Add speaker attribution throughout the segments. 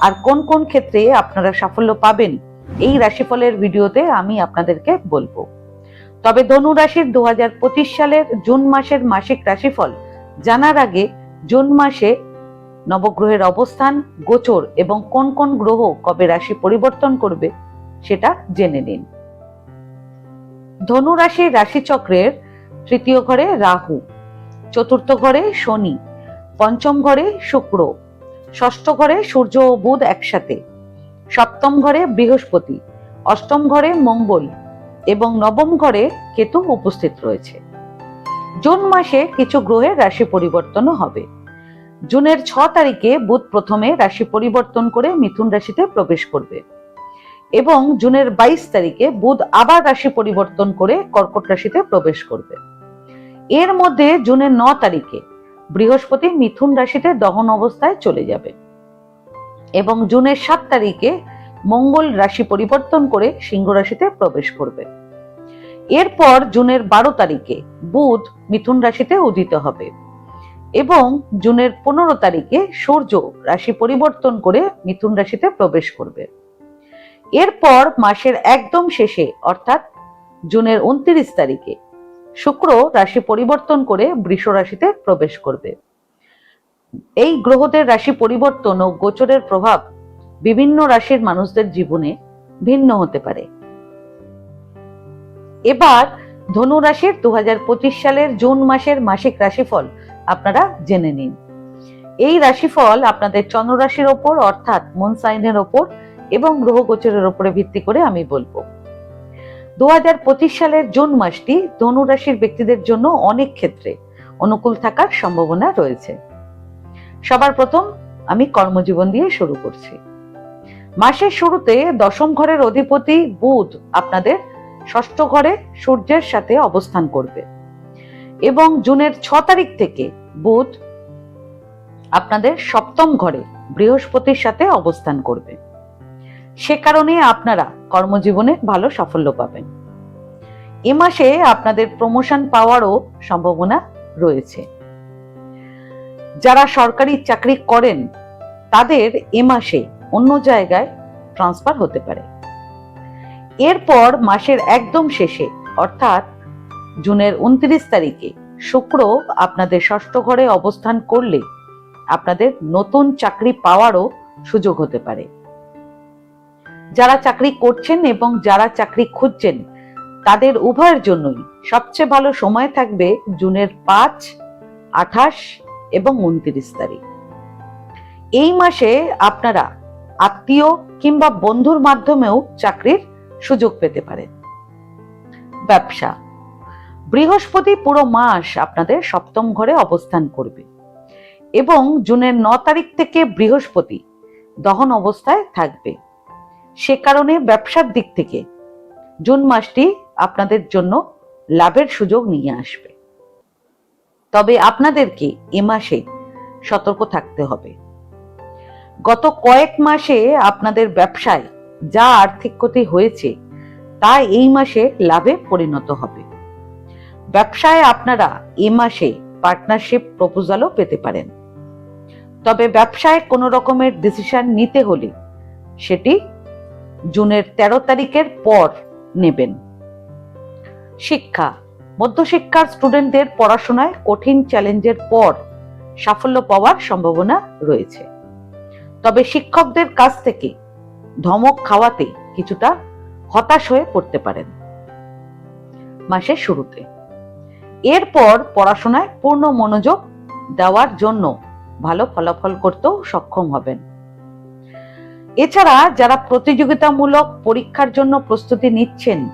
Speaker 1: আর কোন কোন ক্ষেত্রে আপনারা সাফল্য পাবেন এই রাশিফলের ভিডিওতে আমি আপনাদেরকে বলব। তবে ধনু রাশির দু সালের জুন মাসের মাসিক রাশিফল জানার আগে জুন মাসে নবগ্রহের অবস্থান গোচর এবং কোন কোন গ্রহ কবে রাশি পরিবর্তন করবে সেটা জেনে নিন। ধনু রাশির রাশিচক্রের তৃতীয় ঘরে রাহু, চতুর্থ ঘরে শনি, পঞ্চম ঘরে শুক্র ষষ্ঠ ঘরে সূর্য ও বুধ একসাথে। সপ্তম ঘরে বৃহস্পতি, অষ্টম ঘরে মঙ্গল এবং নবম ঘরে কেতু উপস্থিত রয়েছে। জুন মাসে কিছু গ্রহের রাশি পরিবর্তনও হবে। জুনের ছ তারিখে বুধ প্রথমে রাশি পরিবর্তন করে মিথুন রাশিতে প্রবেশ করবে এবং জুনের বাইশ তারিখে বুধ আবার রাশি পরিবর্তন করে কর্কট রাশিতে প্রবেশ করবে। এর মধ্যে জুনের ন তারিখে বৃহস্পতি মিথুন রাশিতে দহন অবস্থায় চলে যাবে। এবং জুনের সাত তারিখে মঙ্গল রাশি পরিবর্তন করে সিংহ রাশিতে প্রবেশ করবে। এরপর জুনের বারো তারিখে বুধ মিথুন রাশিতে উদিত হবে এবং জুনের পনেরো তারিখে সূর্য রাশি পরিবর্তন করে মিথুন রাশিতে প্রবেশ করবে। এরপর মাসের একদম শেষে অর্থাৎ জুনের উনত্রিশ তারিখে শুক্র রাশি পরিবর্তন করে বৃষ রাশিতে প্রবেশ করবে। এই গ্রহদের রাশি পরিবর্তন ও গোচরের প্রভাব বিভিন্ন রাশির মানুষদের জীবনে ভিন্ন হতে পারে। এবার ধনু রাশির দু হাজার পঁচিশ সালের জুন মাসের মাসিক রাশিফল আপনারা জেনে নিন। এই রাশিফল আপনাদের চন্দ্র রাশির ওপর, অর্থাৎ মন সাইনের ওপর এবং গ্রহ গোচরের ওপরে ভিত্তি করে আমি বলব। দু হাজার পঁচিশ সালের জুন মাসটি ধনু রাশির ব্যক্তিদের জন্য অনেক ক্ষেত্রে অনুকূল থাকার সম্ভাবনা রয়েছে। সবার প্রথম আমি কর্মজীবন দিয়ে শুরু করছি। মাসের শুরুতে দশম ঘরের অধিপতি বুধ আপনাদের ষষ্ঠ ঘরে সূর্যের সাথে অবস্থান করবে এবং জুনের ছ তারিখ থেকে বুধ আপনাদের সপ্তম ঘরে বৃহস্পতির সাথে অবস্থান করবে। সে কারণে আপনারা কর্মজীবনে ভালো সাফল্য পাবেন। এ মাসে আপনাদের প্রমোশন পাওয়ারও সম্ভাবনা রয়েছে। যারা সরকারি চাকরি করেন, তাদের এ মাসে অন্য জায়গায় ট্রান্সফার হতে পারে। এরপর মাসের একদম শেষে, অর্থাৎ জুনের উনত্রিশ তারিখে শুক্র আপনাদের ষষ্ঠ ঘরে অবস্থান করলে আপনাদের নতুন চাকরি পাওয়ারও সুযোগ হতে পারে। যারা চাকরি করছেন এবং যারা চাকরি খুঁজছেন, তাদের উভয়ের জন্যই সবচেয়ে ভালো সময় থাকবে জুনের পাঁচ, আঠাশ এবং উনত্রিশ তারিখ। এই মাসে আপনারা আত্মীয় কিংবা বন্ধুর মাধ্যমেও চাকরির সুযোগ পেতে পারেন। ব্যবসা। বৃহস্পতি পুরো মাস আপনাদের সপ্তম ঘরে অবস্থান করবে এবং জুনের ন তারিখ থেকে বৃহস্পতি দহন অবস্থায় থাকবে। সে কারণে ব্যবসার দিক থেকে জুন মাসটি আপনাদের জন্য লাভের সুযোগ নিয়ে আসবে। তবে আপনাদেরকে এ মাসে সতর্ক থাকতে হবে। গত কয়েক মাসে আপনাদের ব্যবসায় যা আর্থিক ক্ষতি হয়েছে, তা এই মাসে লাভে পরিণত হবে। ব্যবসায় আপনারা এ মাসে পার্টনারশিপ প্রপোজালও পেতে পারেন। তবে ব্যবসায় কোনো রকমের ডিসিশন নিতে হলে সেটি জুনের ১৩ তারিখের পর নেবেন। শিক্ষা, মধ্যশিক্ষার স্টুডেন্টদের পড়াশোনায় কঠিন চ্যালেঞ্জের পর সাফল্য পাওয়ার সম্ভাবনা রয়েছে। তবে শিক্ষকদের কাছ থেকে ধমক খাওয়াতে কিছুটা হতাশ হয়ে পড়তে পারেন। মাসের শুরুতে। এরপর পড়াশোনায় পূর্ণ মনোযোগ দেওয়ার জন্য ভালো ফলাফল করতেও সক্ষম হবেন। এছাড়া যারা প্রতিযোগিতামূলক পরীক্ষার জন্য প্রস্তুতি নিচ্ছেন,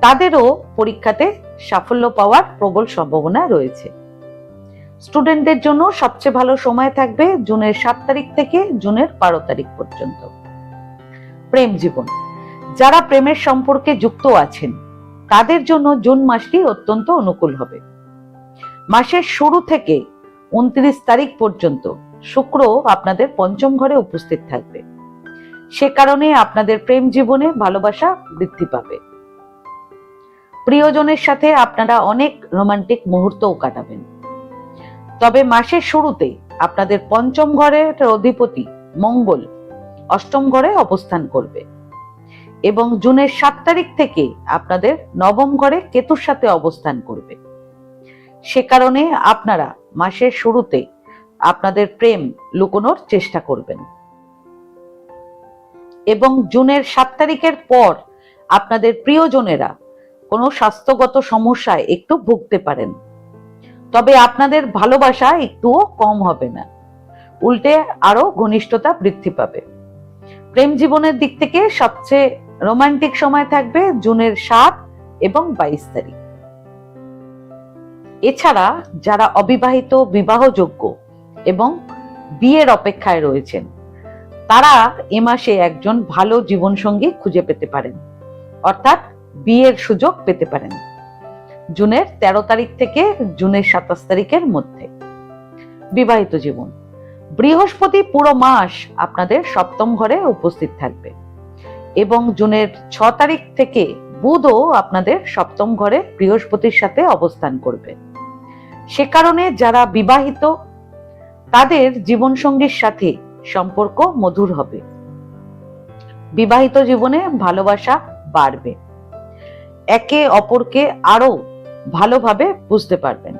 Speaker 1: তাদেরও পরীক্ষাতে সাফল্য পাওয়ার প্রবল সম্ভাবনা রয়েছে। স্টুডেন্টদের জন্য সবচেয়ে ভালো সময় থাকবে জুনের সাত তারিখ থেকে জুনের বারো তারিখ পর্যন্ত। প্রেম জীবন। যারা প্রেমের সম্পর্কে যুক্ত আছেন, তাদের জন্য জুন মাসটি অত্যন্ত অনুকূল হবে। মাসের শুরু থেকে উনত্রিশ তারিখ পর্যন্ত শুক্র আপনাদের পঞ্চম ঘরে উপস্থিত থাকবে। সে কারণে আপনাদের প্রেম জীবনে ভালোবাসা বৃদ্ধি পাবে। প্রিয়জনের সাথে আপনারা অনেক রোমান্টিক মুহূর্তও কাটাবেন। তবে মাসের শুরুতে আপনাদের পঞ্চম ঘরের অধিপতি মঙ্গল অষ্টম ঘরে অবস্থান করবে এবং জুনের সাত তারিখ থেকে আপনাদের নবম ঘরে কেতুর সাথে অবস্থান করবে। সে কারণে আপনারা মাসের শুরুতে আপনাদের প্রেম লুকোনোর চেষ্টা করবেন। এবং জুনের সাত তারিখের পর আপনাদের প্রিয়জনেরা কোনো স্বাস্থ্যগত সমস্যায় একটু ভুগতে পারেন। তবে আপনাদের ভালোবাসা একটুও কম হবে না। উল্টে আরও ঘনিষ্ঠতা বৃদ্ধি পাবে। প্রেম জীবনের দিক থেকে সবচেয়ে রোমান্টিক সময় থাকবে জুনের সাত এবং বাইশ তারিখ। এছাড়া যারা অবিবাহিত, বিবাহযোগ্য এবং বিয়ের অপেক্ষায় রয়েছেন তারা এ মাসে একজন ভালো জীবনসঙ্গী খুঁজে পেতে পারেন। অর্থাৎ বিয়ের সুযোগ পেতে পারেন। জুনের তেরো তারিখ থেকে জুনের সাতাশ তারিখের মধ্যে। বিবাহিত জীবন। বৃহস্পতি পুরো মাস আপনাদের সপ্তম ঘরে উপস্থিত থাকবে। এবং জুনের ছ তারিখ থেকে বুধও আপনাদের সপ্তম ঘরে বৃহস্পতির সাথে অবস্থান করবে। সে কারণে যারা বিবাহিত, তাদের জীবনসঙ্গীর সাথে সম্পর্ক মধুর হবে। বিবাহিত জীবনে ভালোবাসা বাড়বে। একে অপরকে আরও ভালোভাবে বুঝতে পারবেন।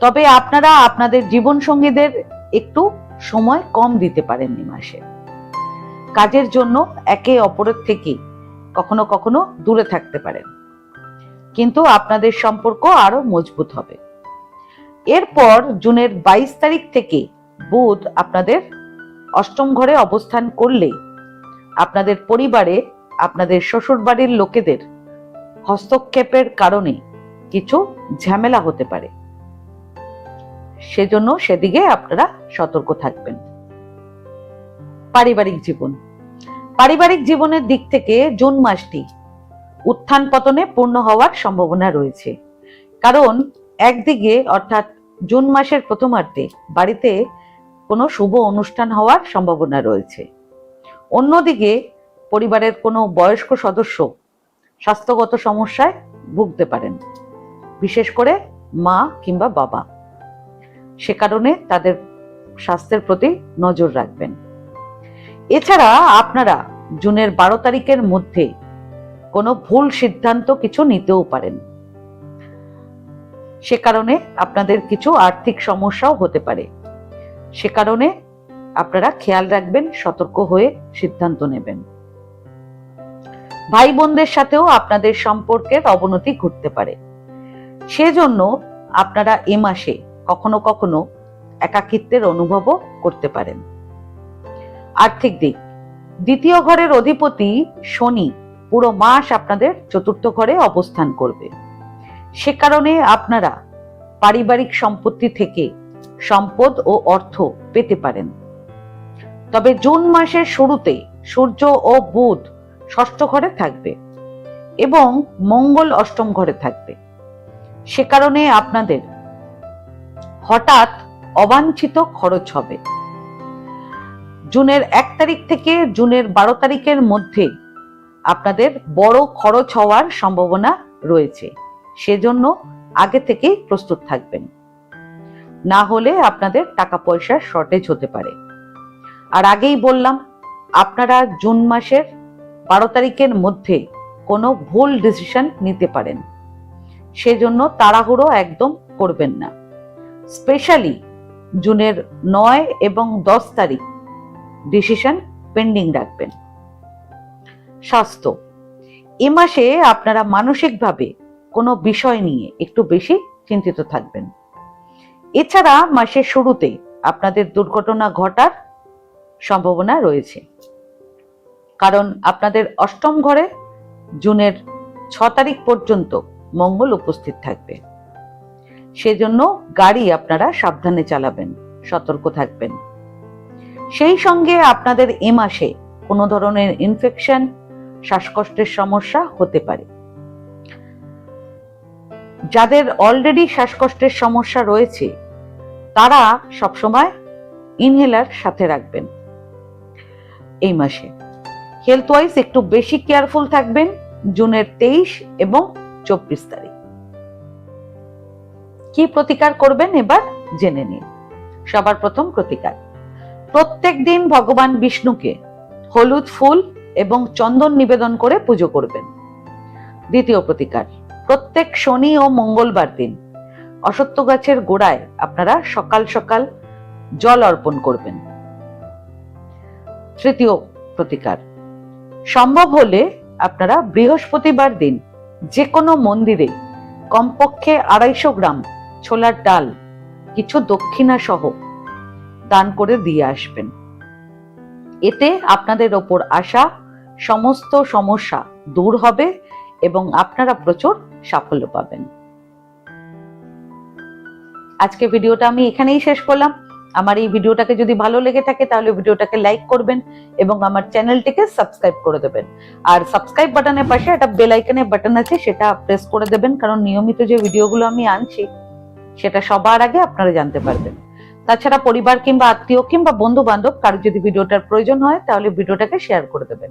Speaker 1: তবে আপনারা আপনাদের জীবনসঙ্গীদের একটু সময় কম দিতে পারেন এই মাসে। কাজের জন্য একে অপরের থেকে কখনো কখনো দূরে থাকতে পারেন। কিন্তু আপনাদের সম্পর্ক আরও মজবুত হবে। এরপর জুনের বাইশ তারিখ থেকে বুধ আপনাদের অষ্টম ঘরে অবস্থান করলে আপনাদের পরিবারে আপনাদের শ্বশুর বাড়ির লোকেদের হস্তক্ষেপের কারণে কিছু ঝামেলা হতে পারে। সেজন্য সেদিকে আপনারা সতর্ক থাকবেন। পারিবারিক জীবন। পারিবারিক জীবনের দিক থেকে জুন মাসটি উত্থান পতনে পূর্ণ হওয়ার সম্ভাবনা রয়েছে। কারণ একদিকে অর্থাৎ জুন মাসের প্রথমার্ধে বাড়িতে কোনো শুভ অনুষ্ঠান হওয়ার সম্ভাবনা রয়েছে। অন্যদিকে, পরিবারের কোনো বয়স্ক সদস্য স্বাস্থ্যগত সমস্যায় ভুগতে পারেন, বিশেষ করে মা কিংবা বাবা। সে কারণে তাদের স্বাস্থ্যের প্রতি নজর রাখবেন। এছাড়া আপনারা জুনের বারো তারিখের মধ্যে কোনো ভুল সিদ্ধান্ত কিছু নিতেও পারেন। সে কারণে আপনাদের কিছু আর্থিক সমস্যাও হতে পারে। সে কারণে আপনারা খেয়াল রাখবেন, সতর্ক হয়ে সিদ্ধান্ত নেবেন। ভাই বোনদের সাথেও আপনাদের সম্পর্কের অবনতি ঘটতে পারে। সেজন্য আপনারা এ মাসে কখনো কখনো একাকিত্বের অনুভবও করতে পারেন। আর্থিক দিক। দ্বিতীয় ঘরের অধিপতি শনি পুরো মাস আপনাদের চতুর্থ ঘরে অবস্থান করবে। সে কারণে আপনারা পারিবারিক সম্পত্তি থেকে সম্পদ ও অর্থ পেতে পারেন। তবে জুন মাসের শুরুতে সূর্য ও বুধ ষষ্ঠ ঘরে থাকবে এবং মঙ্গল অষ্টম ঘরে থাকবে। সে কারণে আপনাদের হঠাৎ অবাঞ্ছিত খরচ হবে। জুনের এক তারিখ থেকে জুনের বারো তারিখের মধ্যে আপনাদের বড় খরচ হওয়ার সম্ভাবনা রয়েছে। সেজন্য আগে থেকেই প্রস্তুত থাকবেন। না হলে আপনাদের টাকা পয়সার শর্টেজ হতে পারে। আর আগেই বললাম, আপনারা জুন মাসের বারো তারিখের মধ্যে কোনো ভুল ডিসিশন নিতে পারেন। সেজন্য তাড়াহুড়ো একদম করবেন না। স্পেশালি জুনের নয় এবং দশ তারিখ ডিসিশন পেন্ডিং রাখবেন। স্বাস্থ্য, এ মাসে আপনারা মানসিকভাবে কোনো বিষয় নিয়ে একটু বেশি চিন্তিত থাকবেন। এছাড়া মাসের শুরুতে আপনাদের দুর্ঘটনা ঘটার সম্ভাবনা রয়েছে। কারণ আপনাদের অষ্টম ঘরে জুনের ছ তারিখ পর্যন্ত মঙ্গল উপস্থিত থাকবে। সেজন্য গাড়ি আপনারা সাবধানে চালাবেন, সতর্ক থাকবেন। সেই সঙ্গে আপনাদের এ মাসে কোনো ধরনের ইনফেকশন শ্বাসকষ্টের সমস্যা হতে পারে। যাদের অলরেডি শ্বাসকষ্টের সমস্যা রয়েছে, তারা সবসময় ইনহেলার সাথে রাখবেন। এই মাসে হেলথ ওয়াইজ একটু বেশি কেয়ারফুল থাকবেন, জুনের তেইশ এবং চব্বিশ তারিখ। কি প্রতিকার করবেন এবার জেনে নিন। সবার প্রথম প্রতিকার, প্রত্যেক দিন ভগবান বিষ্ণুকে হলুদ ফুল এবং চন্দন নিবেদন করে পুজো করবেন। দ্বিতীয় প্রতিকার প্রত্যেক শনি ও মঙ্গলবার দিন অসত্য গাছের গোড়ায় আপনারা সকাল সকাল জল অর্পণ করবেন। তৃতীয় প্রতিকার, সম্ভব হলে আপনারা বৃহস্পতিবার দিন যে কোনো মন্দিরে কমপক্ষে আড়াইশো গ্রাম ছোলার ডাল, কিছু দক্ষিণা সহ দান করে দিয়ে আসবেন। এতে আপনাদের ওপর আসা সমস্ত সমস্যা দূর হবে এবং আপনারা প্রচুর সাফল্য পাবেন। আজকে ভিডিওটা আমি এখানেই শেষ করলাম। আমার এই ভিডিওটাকে যদি ভালো লেগে থাকে, তাহলে ভিডিওটাকে লাইক করবেন এবং আমার চ্যানেলটিকে সাবস্ক্রাইব করে দেবেন। আর সাবস্ক্রাইব বাটনের পাশে একটা বেল আইকনের বাটন আছে, সেটা প্রেস করে দেবেন, কারণ নিয়মিত যে ভিডিওগুলো আমি আনছি, সেটা সবার আগে আপনারা জানতে পারবেন। তাছাড়া পরিবার কিংবা আত্মীয় কিংবা বন্ধু বান্ধব কারও যদি ভিডিওটার প্রয়োজন হয়, তাহলে ভিডিওটাকে শেয়ার করে দেবেন।